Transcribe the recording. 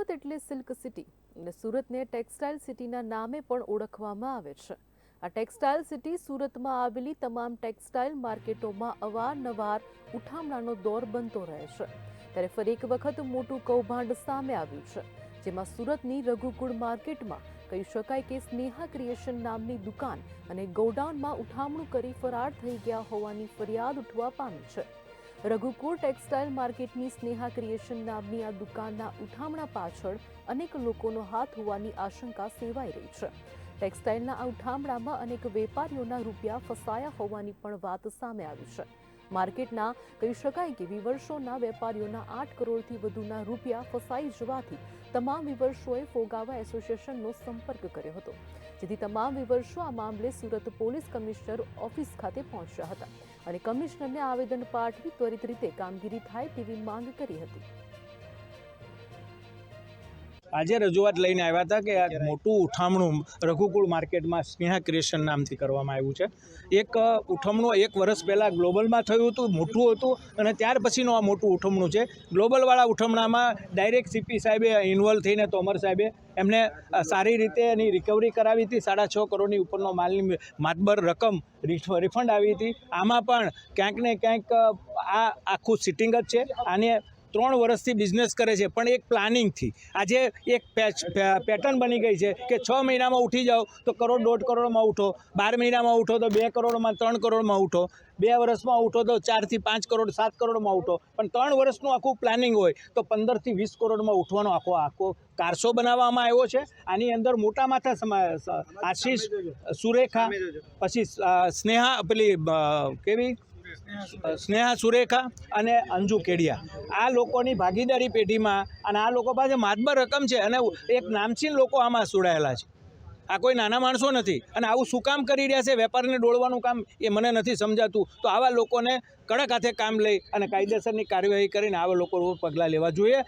સુરત એટલે silk city અને સુરતને textile સિટીના નામે પણ ઓળખવામાં આવે છે. આ ટેક્સટાઇલ સિટી સુરતમાં આવેલી તમામ ટેક્સટાઇલ માર્કેટોમાં અવારનવાર ઉઠામણાનો દોર બનતો રહે છે. ત્યારે ફરી એક વખત મોટું કૌભાંડ સામે આવ્યું છે, જેમાં સુરતની રઘુકુળ માર્કેટમાં કહી શકાય કે સ્નેહા ક્રિએશન નામની દુકાન અને ગોડાઉનમાં ઉઠામણું કરી ફરાર થઈ ગયા હોવાની ફરિયાદ ઉઠવા પામી છે. રઘુકુળ ટેક્સટાઇલ માર્કેટની સ્નેહા ક્રિએશન નામની આ દુકાનના ઉઠામણા પાછળ અનેક લોકોનો હાથ હોવાની આશંકા સેવાઈ રહી છે. ટેક્સટાઇલના આ ઉઠામણામાં અનેક વેપારીઓના રૂપિયા ફસાયા હોવાની પણ વાત સામે આવી છે. માર્કેટના કહી શકાય કે વિવર્ષોના વેપારીઓના આઠ કરોડથી વધુના રૂપિયા ફસાઈ જવાથી તમામ વિવર્ષોએ ફોગાવા એસોસિએશનનો સંપર્ક કર્યો હતો, જેથી તમામ વિવર્ષો આ મામલે સુરત પોલીસ કમિશનર ઓફિસ ખાતે પહોંચ્યા હતા અને કમિશનરને આવેદન પાઠવી ત્વરિત રીતે કામગીરી થાય તેવી માંગ કરી હતી. આજે રજૂઆત લઈને આવ્યા હતા કે આ મોટું ઉઠામણું રઘુકુળ માર્કેટમાં સ્નેહા ક્રિએશન નામથી કરવામાં આવ્યું છે. એક ઉઠમણું એક વર્ષ પહેલાં ગ્લોબલમાં થયું હતું, મોટું હતું અને ત્યાર પછીનું આ મોટું ઉઠમણું છે. ગ્લોબલવાળા ઉઠમણામાં ડાયરેક્ટ સીપી સાહેબે ઇન્વોલ્વ થઈને, તોમર સાહેબે એમને સારી રીતે એની રિકવરી કરાવી હતી. સાડા છ કરોડની ઉપરનો માલની માતબર રકમ રિફ- રિફંડ આવી હતી. આમાં પણ ક્યાંક ને ક્યાંક આ આખું સિટિંગ જ છે. આને ત્રણ વર્ષથી બિઝનેસ કરે છે પણ એક પ્લાનિંગથી આજે એક પેટર્ન બની ગઈ છે કે છ મહિનામાં ઉઠી જાઓ તો કરોડ દોઢ કરોડમાં ઉઠો બાર મહિનામાં ઉઠો તો બે કરોડમાં ત્રણ કરોડમાં ઉઠો બે વર્ષમાં ઉઠો તો ચારથી પાંચ કરોડ સાત કરોડમાં ઉઠો. પણ ત્રણ વર્ષનું આખું પ્લાનિંગ હોય તો પંદરથી વીસ કરોડમાં ઉઠવાનો આખો આખો કારસો બનાવવામાં આવ્યો છે. આની અંદર મોટા માથા સમા આશીષ સુરેખા પછી સ્નેહા પેલી કેવી? સ્નેહા સુરેખા અને અંજુ કેડિયા. આ લોકોની ભાગીદારી પેઢીમાં અને આ લોકો પાસે માતબર રકમ છે અને એક નામચીન લોકો આમાં જોડાયેલા છે. આ કોઈ નાના માણસો નથી અને આવું શું કામ કરી રહ્યા છે? વેપારને ડોળવાનું કામ એ મને નથી સમજાતું. તો આવા લોકોને કડક હાથે કામ લઈ અને કાયદેસરની કાર્યવાહી કરીને આવા લોકો પગલાં લેવા જોઈએ.